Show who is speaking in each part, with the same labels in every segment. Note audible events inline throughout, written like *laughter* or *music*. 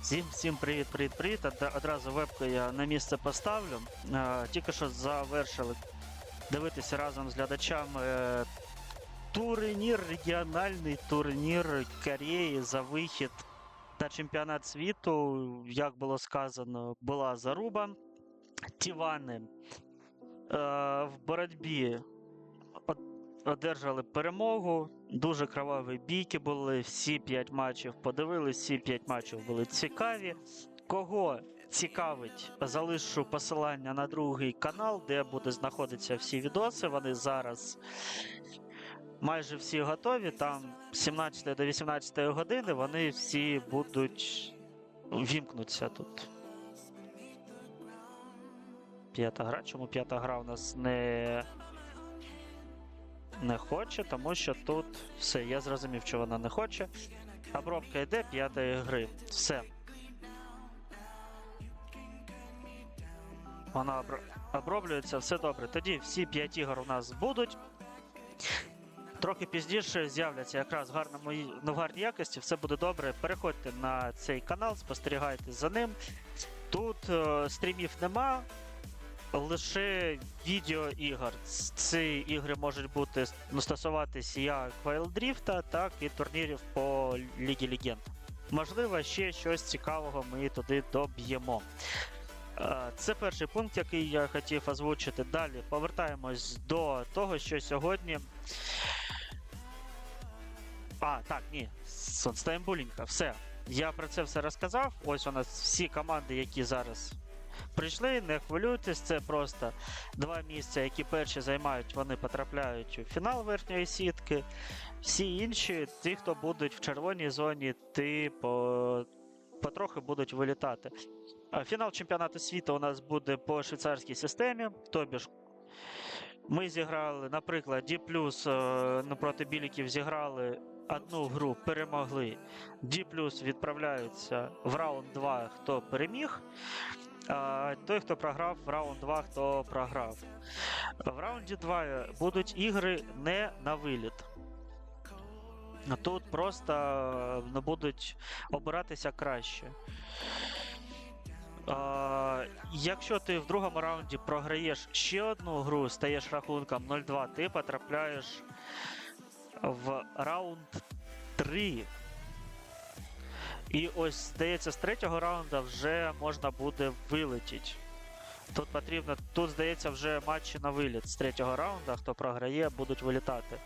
Speaker 1: Всім, всім привіт, привіт, привіт. Одразу вебку я на місце поставлю. Е, Тільки що завершили дивитися разом з глядачами е, турнір, регіональний турнір Кореї за вихід на чемпіонат світу. Як було сказано, була заруба. Тівани е, в боротьбі одержали перемогу. Дуже кроваві бійки були. Всі 5 матчів подивились, всі 5 матчів були цікаві. Кого цікавить, залишу посилання на другий канал, де буде знаходитися всі відоси. Вони зараз майже всі готові. Там з 17 до 18 години вони всі будуть вімкнуться тут. П'ята гра. Чому п'ята гра у нас не не хоче, тому що тут все, я зрозумів, що вона не хоче. Обробка йде п'ятої гри. Все. Вона обро- оброблюється, все добре. Тоді всі п'ять ігор у нас будуть. Трохи пізніше з'являться якраз в гарному ну, в гарній якості, все буде добре. Переходьте на цей канал, спостерігайте за ним. Тут е, стрімів нема, лише відео ігор. Ц- Ці ігри можуть бути ну, стосуватись як Drift, так і турнірів по Лігі Легенд. Можливо, ще щось цікавого ми туди доб'ємо. Е, Це перший пункт, який я хотів озвучити. Далі повертаємось до того, що сьогодні. А, так, ні. Сонстаймбулінка, все. Я про це все розказав. Ось у нас всі команди, які зараз прийшли, не хвилюйтесь, це просто два місця, які перші займають, вони потрапляють у фінал верхньої сітки. Всі інші, ті, хто будуть в червоній зоні, ті по... потрохи будуть вилітати. Фінал чемпіонату світу у нас буде по швейцарській системі. Тобі ж ми зіграли, наприклад, D+, е, ну, проти біліків зіграли одну гру, перемогли. D+, відправляються в раунд 2, хто переміг. Той, хто програв, в раунд 2, хто програв. В раунді 2 будуть ігри не на виліт. Тут просто е, будуть обиратися краще. Якщо ти в другому раунді програєш ще одну гру, стаєш рахунком 0-2, ти потрапляєш в раунд 3. І ось, здається, з третього раунду вже можна буде вилетіти. Тут потрібно, тут, здається, вже матчі на виліт з третього раунду, хто програє, будуть вилітати.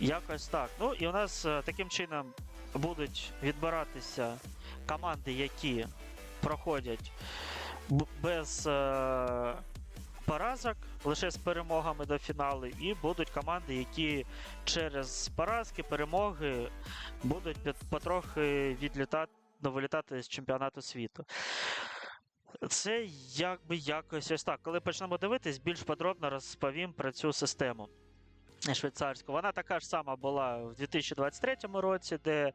Speaker 1: Якось так. Ну і у нас е, таким чином будуть відбиратися команди, які проходять без е, поразок, лише з перемогами до фіналу, і будуть команди, які через поразки, перемоги будуть потрохи відлітати, ну, вилітати з чемпіонату світу. Це якби якось ось так. Коли почнемо дивитись, більш подробно розповім про цю систему швейцарську. Вона така ж сама була в 2023 році, де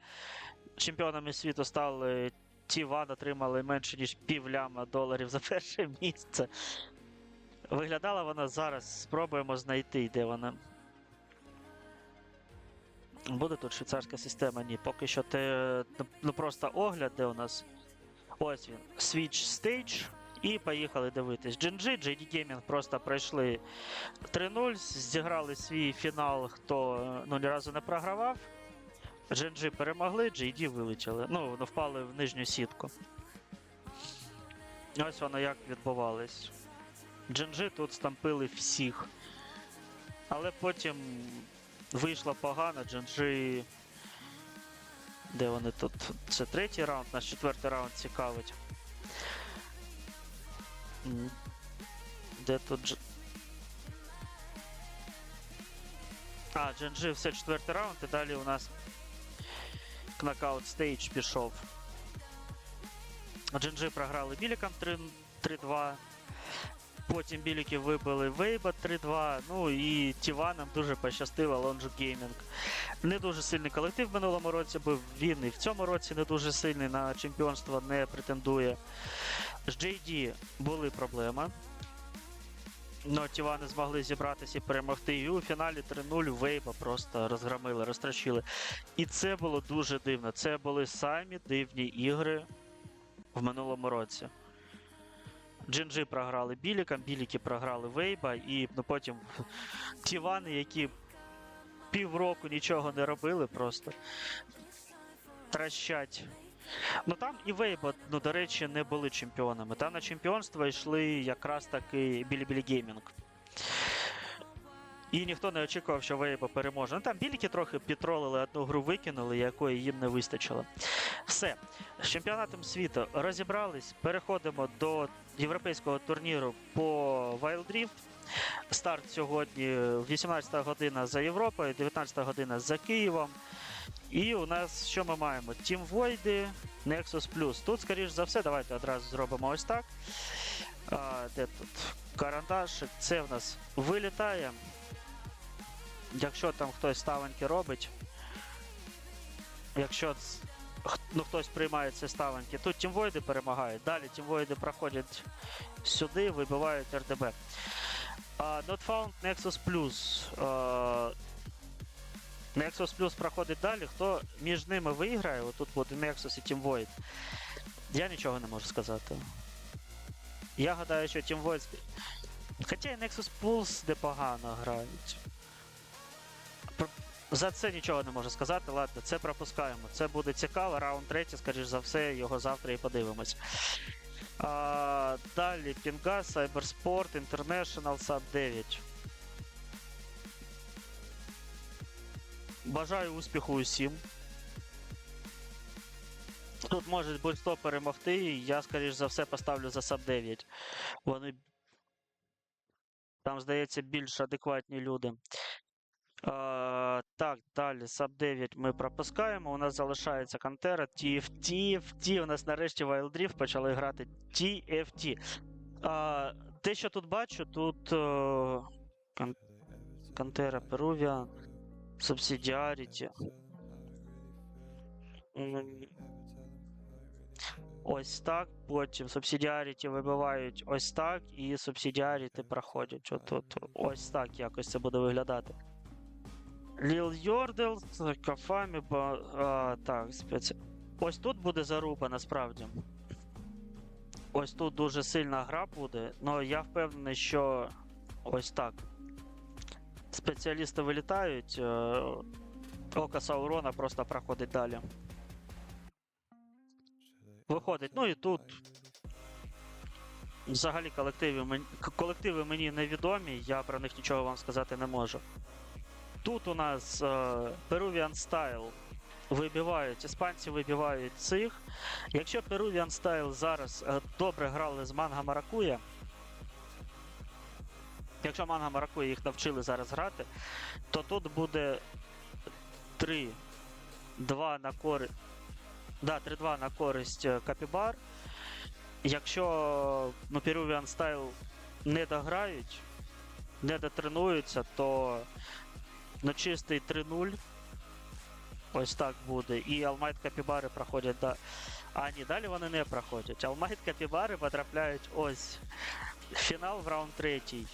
Speaker 1: чемпіонами світу стали Ті-Ван отримали менше ніж пів ляма доларів за перше місце. Виглядала вона зараз. Спробуємо знайти, де вона. Буде тут швейцарська система? Ні, поки що те ну, ну просто огляд, де у нас. Ось він. Switch Stage. І поїхали дивитись. GNG, JD Gaming просто пройшли 3-0, зіграли свій фінал, хто ну, ні разу не програвав. GNG перемогли, JD вилетіли. Ну, ну, впали в нижню сітку. Ось воно як відбувалось. GNG тут стампили всіх. Але потім вийшло погано, GNG. Де вони тут? Це третій раунд, наш четвертий раунд цікавить. Де тут. А, GNG все четвертий раунд, і далі у нас Knockout Stage пішов. GNG програли Білікам 3-2. Потім Біліки вибили Вейба 3-2. Ну і Тіванам дуже пощастило Longe Gaming. Не дуже сильний колектив в минулому році був. Він і в цьому році не дуже сильний на чемпіонство не претендує. З JD були проблеми. Ну, Тівани змогли зібратися і перемогти. І у фіналі 3-0 Вейба просто розгромили, розтрощили. І це було дуже дивно. Це були самі дивні ігри в минулому році. Джинджи програли Білікам, Біліки програли Вейба, і ну, потім *laughs* Тівани, які півроку нічого не робили, просто трощать. Ну там і Вейба, ну, до речі, не були чемпіонами. Там на чемпіонство йшли якраз таки Білі-Білі Геймінг. І ніхто не очікував, що Вейба переможе. Ну там біліки трохи підтролили, одну гру викинули, якої їм не вистачило. Все. З чемпіонатом світу розібрались. Переходимо до європейського турніру по Wild Rift. Старт сьогодні 18 година за Європою, 19 година за Києвом. І у нас що ми маємо? Team Void, Nexus Plus. Тут, скоріш за все, давайте одразу зробимо ось так. А, де тут? Карандашик. Це в нас вилітає. Якщо там хтось ставаньки робить. Якщо ну, хтось приймає ці ставаньки, тут тімвойди перемагають. Далі тімвойди проходять сюди, вибивають РДБ. А, Not Found Nexus Plus. А, Nexus Plus проходить далі. Хто між ними виграє, отут буде Nexus і Team Void. Я нічого не можу сказати. Я гадаю, що Team Void. Хоча і Nexus Plus непогано грають. За це нічого не можу сказати. Ладно, це пропускаємо. Це буде цікаво. Раунд третій, скоріш за все, його завтра і подивимось. А, далі Пінга, Cybersport, International, Sub 9. Бажаю успіху усім. Тут може будь-хто перемогти, і я, скоріш за все, поставлю за Sub 9. Вони. Там, здається, більш адекватні люди. А, так, далі, Sub 9 ми пропускаємо. У нас залишається Кантера, TFT. TFT. У нас нарешті Wild Rift почали грати TFT. А, те, що тут бачу, тут. е, Кан- Кантера Peruvian. Subsidiarity. Ось так. Потім Subsidiarity вибивають ось так, і Subsidiarity проходять. От, от, ось так якось це буде виглядати. Ліл Йордел, Кафамі, а, так, спеці... Ось тут буде заруба насправді. Ось тут дуже сильна гра буде, але я впевнений, що ось так спеціалісти вилітають, е, око Саурона просто проходить далі. Виходить, ну і тут. Взагалі колективи, колективи мені невідомі, я про них нічого вам сказати не можу. Тут у нас е, Peruvian Style вибивають, іспанці вибивають цих. Якщо Peruvian Style зараз е, добре грали з Манга Маракуя, якщо Манга Маракуя їх навчили зараз грати, то тут буде 3 2 на користь. Да, 3-2 на користь Капібар. Якщо ну, Peruvian Style не дограють, не дотренуються, то ну, чистий 3-0. Ось так буде. І Алмайт Капібари проходять да. А ні, далі вони не проходять. Алмайт Капібари потрапляють ось. Фінал в раунд третій.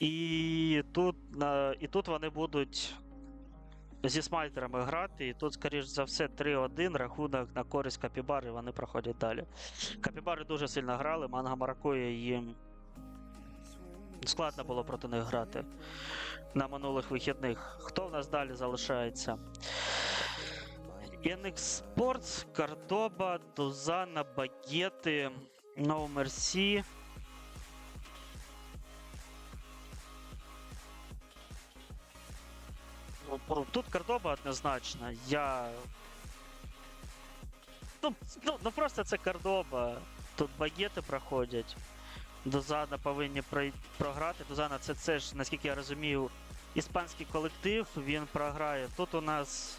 Speaker 1: І тут, і тут вони будуть зі смайтерами грати. І тут, скоріш за все, 3-1 рахунок на користь Капібари, вони проходять далі. Капібари дуже сильно грали, Манга Маракуя їм складно було проти них грати на минулих вихідних. Хто в нас далі залишається? NX Sports, Кордоба, Дузана, Багети, No Mercy. Тут Кордоба однозначно. Я. Ну, ну, ну просто це Кордоба. Тут багети проходять. Дозана повинні програти. Дозана це, це ж, наскільки я розумію, іспанський колектив, він програє. Тут у нас.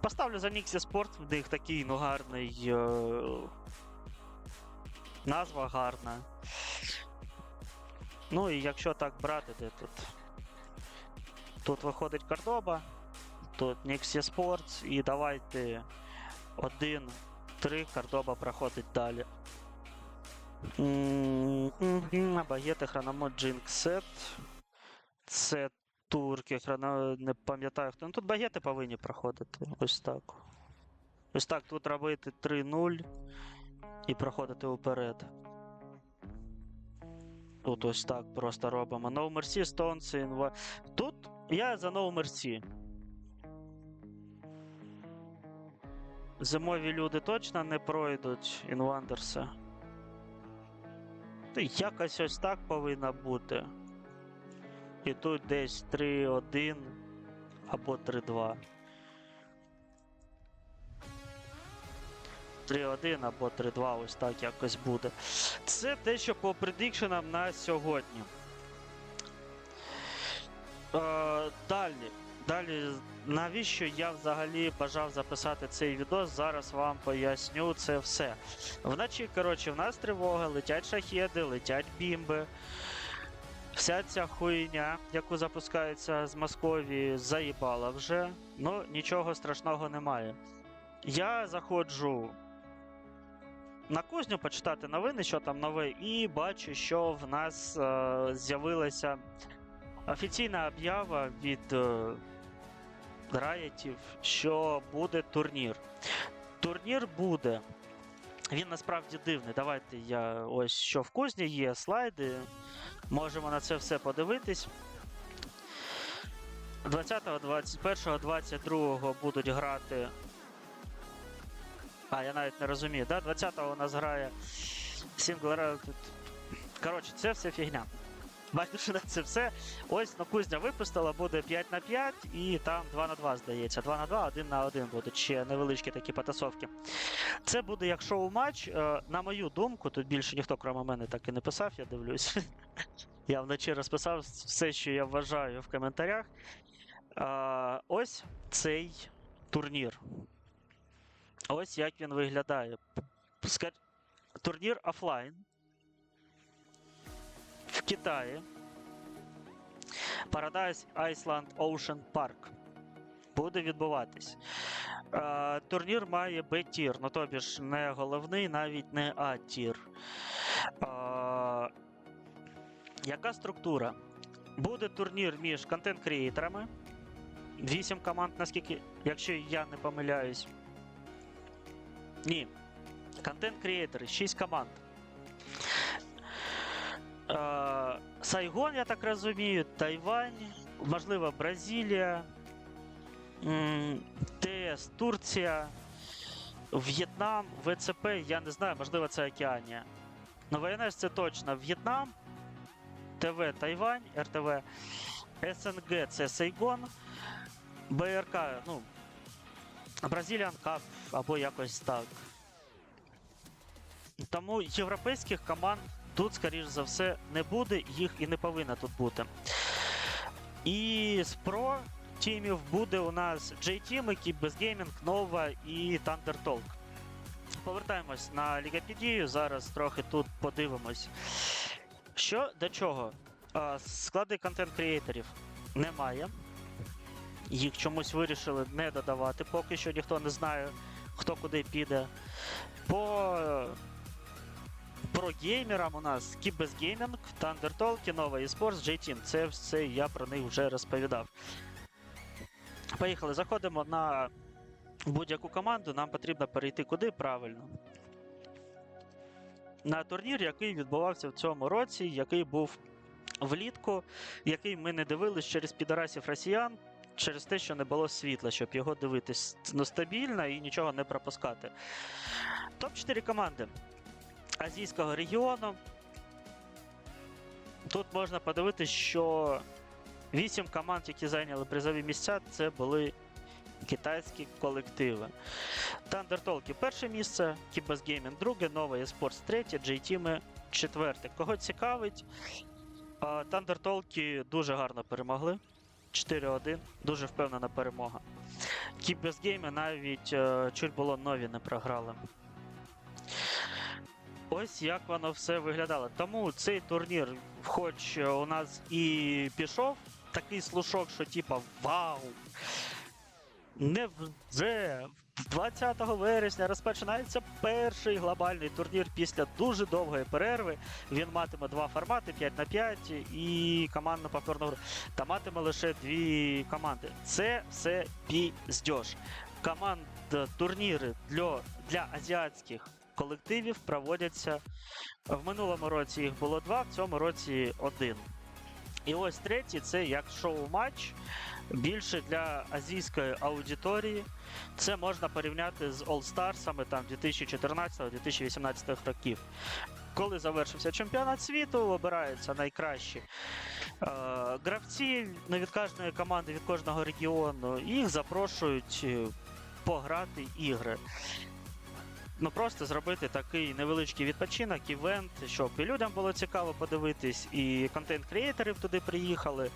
Speaker 1: Поставлю за Ніксі Спорт, в них такий ну, гарний. Е... Назва гарна. Ну і якщо так брати, де тут. Тут виходить Кордоба, тут Nixie Sports, і давайте 1-3 Кордоба проходить далі. Багети, хрономод, Джинксет. Це турки, хроно... не пам'ятаю хто. Ну тут багети повинні проходити. Ось так. Ось так тут робити 3-0 і проходити вперед. Тут ось так просто робимо. No Mercy, Stones, інва. Тут я за No Mercy. Зимові люди точно не пройдуть інвандерса. Якось ось так повинно бути. І тут десь 3-1 або 3-2. 3-1 або 3-2, ось так якось буде. Це те, що по предикшенам на сьогодні. Е, далі. Далі, навіщо я взагалі бажав записати цей відос? Зараз вам поясню це все. Вночі, коротше, в нас тривога, летять шахеди, летять бімби. Вся ця хуйня, яку запускається з Московії, заїбала вже. Ну, нічого страшного немає. Я заходжу на кузню почитати новини, що там нове, і бачу, що в нас е, з'явилася офіційна об'ява від е, Раєтів, що буде турнір. Турнір буде. Він насправді дивний. Давайте я ось що в кузні є слайди. Можемо на це все подивитись. 20, 21, 22 будуть грати. А, я навіть не розумію. Да? 20-го у нас грає Single Коротше, це все фігня. Бачиш, на це все. Ось на кузня випустила, буде 5 на 5 і там 2 на 2, здається. 2 на 2, 1 на 1 будуть ще невеличкі такі потасовки. Це буде як шоу-матч. Е, На мою думку, тут більше ніхто, крім мене, так і не писав, я дивлюсь. *laughs* Я вночі розписав все, що я вважаю в коментарях. Е, Ось цей турнір. Ось як він виглядає. Турнір офлайн. В Китаї. Paradise Island Ocean Park. Буде відбуватись. Е, турнір має Б-тір, ну тобі ж не головний, навіть не А-тір. Е, яка структура? Буде турнір між контент-креаторами. 8 команд, наскільки, якщо я не помиляюсь. Ні. Контент-креатори, 6 команд. Е, Сайгон, я так розумію, Тайвань, можливо, Бразилія, ТС, Турція, В'єтнам, ВЦП, я не знаю, можливо, це Океанія. Ну, ВНС це точно В'єтнам, ТВ Тайвань, РТВ, СНГ це Сайгон, БРК, ну, Brazilian Cup або якось так. Тому європейських команд тут, скоріш за все, не буде, їх і не повинно тут бути. І з про тімів буде у нас J-Team, Keep Gaming, Nova і Thunder Talk. Повертаємось на Лігапедію. Зараз трохи тут подивимось. Що до чого? Склади контент-креаторів немає. Їх чомусь вирішили не додавати, поки що ніхто не знає, хто куди піде. По про геймерам у нас Gaming, Thunder Talk, Nova eSports, J-Team. Це все я про них вже розповідав. Поїхали, заходимо на будь-яку команду. Нам потрібно перейти куди правильно. На турнір, який відбувався в цьому році, який був влітку, який ми не дивились через підарасів росіян, через те, що не було світла, щоб його дивитись ну, стабільно і нічого не пропускати. Топ-4 команди азійського регіону. Тут можна подивитися, що 8 команд, які зайняли призові місця, це були китайські колективи. Thunder Talk перше місце, Kibas Gaming друге, Nova eSports третє, J-Team четверте. Кого цікавить, Thunder Talk дуже гарно перемогли. 4-1, дуже впевнена перемога. Kibas Gaming навіть е, чуть було нові не програли. Ось як воно все виглядало. Тому цей турнір, хоч у нас і пішов такий слушок, що типа вау! Не вже 20 вересня розпочинається перший глобальний турнір після дуже довгої перерви. Він матиме два формати: 5 на 5 і командну повторну гру. Та матиме лише дві команди. Це все піздьош. Команд турніри для, для азіатських колективів проводяться в минулому році. Їх було два, в цьому році один. І ось третій це як шоу-матч більше для азійської аудиторії. Це можна порівняти з Starsами там 2014-2018 років. Коли завершився чемпіонат світу, обираються найкращі е, гравці від кожної команди, від кожного регіону, їх запрошують е, пограти ігри. Ну просто зробити такий невеличкий відпочинок, івент, щоб і людям було цікаво подивитись, і контент-креаторів туди приїхали.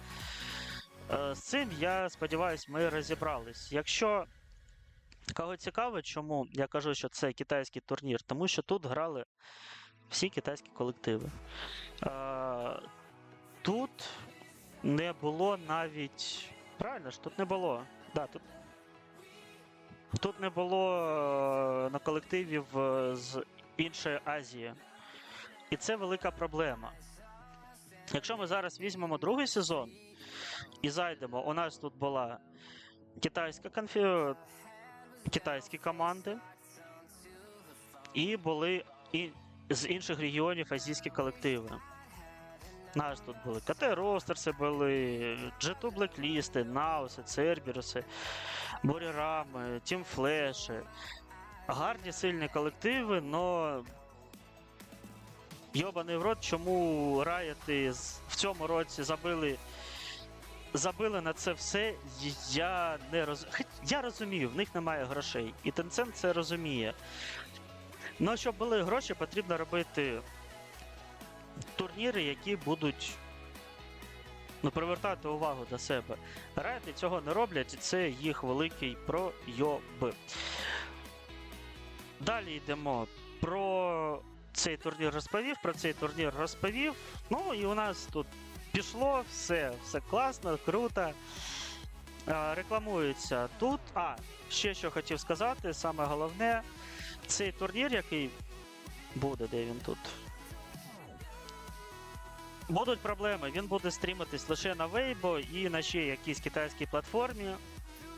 Speaker 1: Е, З цим я сподіваюся, ми розібрались. Якщо кого цікаво, чому я кажу, що це китайський турнір, тому що тут грали всі китайські колективи. Е, Тут не було навіть. Правильно ж, тут не було. Да, тут Тут не було е, на колективів е, з іншої Азії. І це велика проблема. Якщо ми зараз візьмемо другий сезон і зайдемо, у нас тут була китайська конфі... китайські команди, і були і... з інших регіонів азійські колективи. У нас тут були КТ Ростерси, були G2 Блеклісти, Науси, Цербіруси. Бурірами, Тім Флеші. Гарні сильні колективи, но. Йобаний в рот, чому Райоти в цьому році забили. Забили на це все, я не роз... Я розумію, в них немає грошей. І Tencent це розуміє. Ну, щоб були гроші, потрібно робити турніри, які будуть ну, привертати увагу до себе. Райти цього не роблять, і це їх великий пройоб. Далі йдемо про цей турнір розповів, про цей турнір розповів. Ну і у нас тут пішло все, все класно, круто. А, рекламується тут. А, ще що хотів сказати, саме головне, цей турнір, який буде, де він тут. Будуть проблеми. Він буде стрімитись лише на Weibo і на ще якійсь китайській платформі.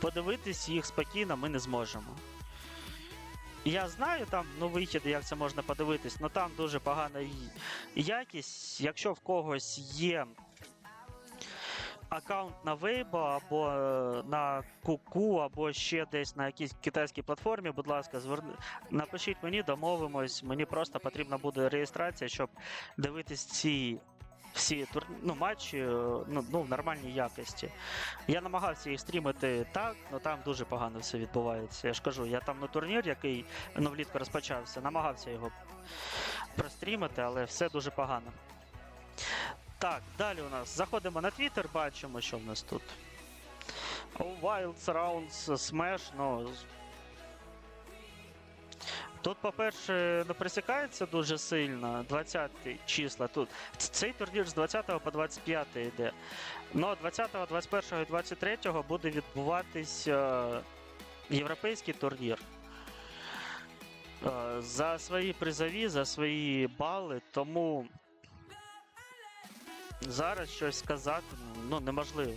Speaker 1: Подивитись їх спокійно ми не зможемо. Я знаю там ну, вихід, як це можна подивитись, але там дуже погана якість. Якщо в когось є аккаунт на Weibo або е, на Куку, або ще десь на якійсь китайській платформі, будь ласка, зверни... напишіть мені, домовимось. Мені просто потрібна буде реєстрація, щоб дивитись ці всі ну, матчі е, ну, ну, в нормальній якості. Я намагався їх стрімити так, але там дуже погано все відбувається. Я ж кажу, я там на турнір, який ну, влітку розпочався, намагався його прострімити, але все дуже погано. Так, далі у нас заходимо на Twitter, бачимо, що в нас тут. Wilds Rounds Smash, ну. Тут, по-перше, не присікається дуже сильно 20 числа. Тут цей турнір з 20 по 25 йде. Но 20, 21 і 23 буде відбуватись е, європейський турнір. Е, за свої призові, за свої бали, тому зараз щось сказати ну, неможливо.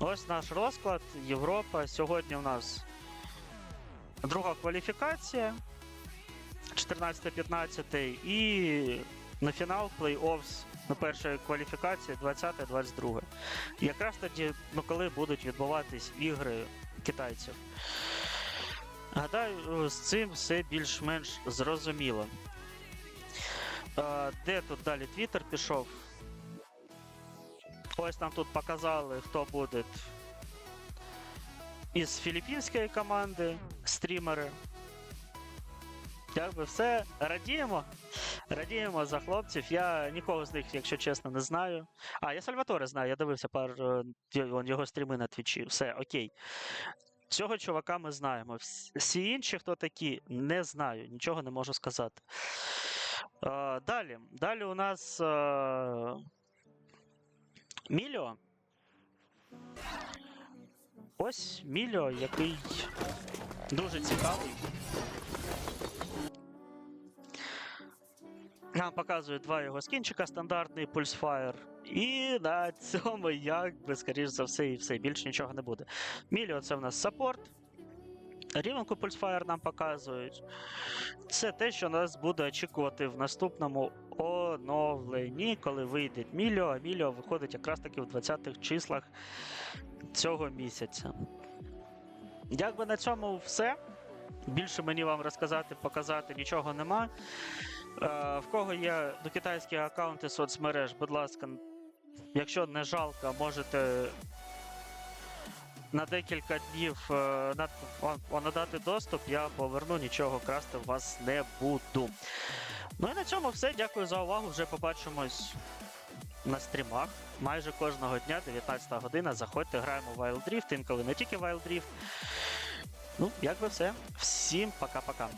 Speaker 1: Ось наш розклад, Європа. Сьогодні у нас друга кваліфікація 14-15 і на фінал плей-оффс на першої кваліфікації 20-22. Якраз тоді, ну, коли будуть відбуватись ігри китайців. Гадаю, з цим все більш-менш зрозуміло. Де тут далі Твіттер пішов? Ось нам тут показали, хто буде із філіппінської команди, стрімери. Якби все, радіємо. Радіємо за хлопців. Я нікого з них, якщо чесно, не знаю. А, я Сальваторе знаю, я дивився пар е, його- стріми на твічі. Все, окей. Цього чувака ми знаємо. Всі інші, хто такі, не знаю, нічого не можу сказати. Е, далі. Далі у нас. Е... Ось Мільо, який Дуже цікавий. Нам показують два його скінчика стандартний Pulsefire. І на цьому, якби, скоріш за все, і все, більше нічого не буде. Міліо це в нас саппорт. Рівенку Pulsefire нам показують. Це те, що нас буде очікувати в наступному оновленні, коли вийде Міліо, а Міліо виходить якраз таки в 20-х числах цього місяця. Якби на цьому все. Більше мені вам розказати, показати нічого нема. Е, в кого є до китайські аккаунти соцмереж, будь ласка, якщо не жалко, можете на декілька днів е, надати доступ, я поверну, нічого красти в вас не буду. Ну і на цьому все. Дякую за увагу. Вже побачимось на стрімах. Майже кожного дня, 19 година. Заходьте, граємо в Wild Drift, інколи не тільки Wild Drift. Ну, як би все. Всім пока-пока.